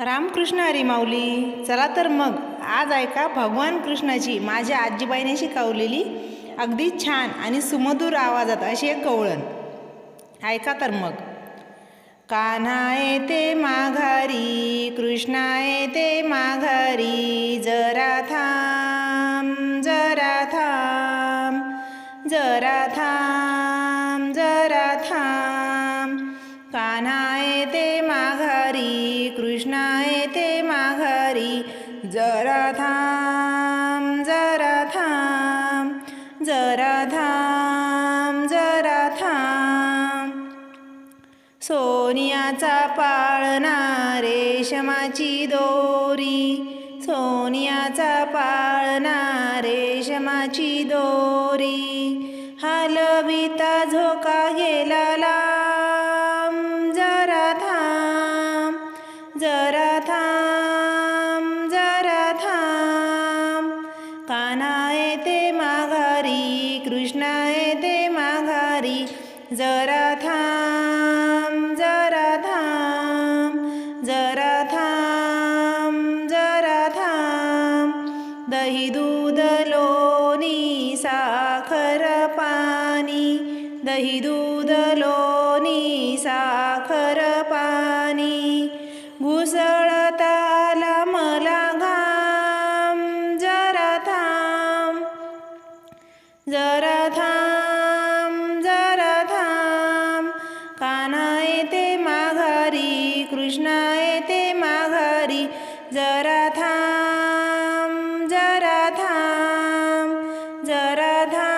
रामकृष्ण हरी माऊली चला तर मग आज ऐका भगवान कृष्णाची माझ्या आजीबाईने शिकवलेली अगदी छान आणि सुमधुर आवाजात अशी एक कवळण. ऐका तर मग. कान्हा येते माघारी कृष्णा येते माघारी जरा थांब जरा थांब जरा थांब. कान्हाय येते माघारी कृष्णाय ते माघारी जरा थांब जरा थांब जरा थांब जरा थांब सोनियाचा पाळणा रेशमाची दोरी सोनियाचा पाळणा रेशमाची दोरी. हलविता झोका गेला माघारी कृष्णा येते माघारी. जरा थांब जरा थांब जरा थांब जरा थांब. दही दूध लोणी साखर पाणी. दही दूध लोणी साखर पाणी. घुसळताला मला घाम. जरा थांब जरा य ते माघरि कृष्णाय ते माघरि जरथा जरथाम जरथा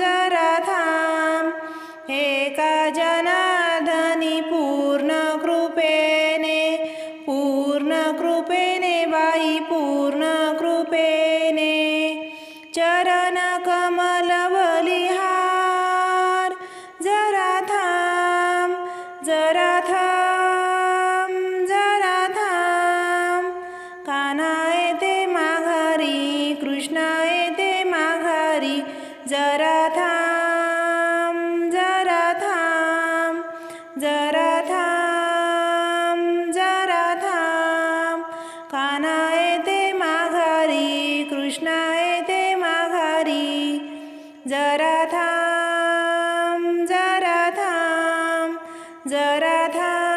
जरथाम एका जनाधनी पूर्ण कृपेणे पूर्ण कृपेणे बाई पूर्ण कृपे कृष्णा येते माघारी. जरा थांब जरा थांब जरा थांब जरा थांब. काना येते माघारी कृष्णा येते माघारी. जरा थांब जरा थांब जरा थांब.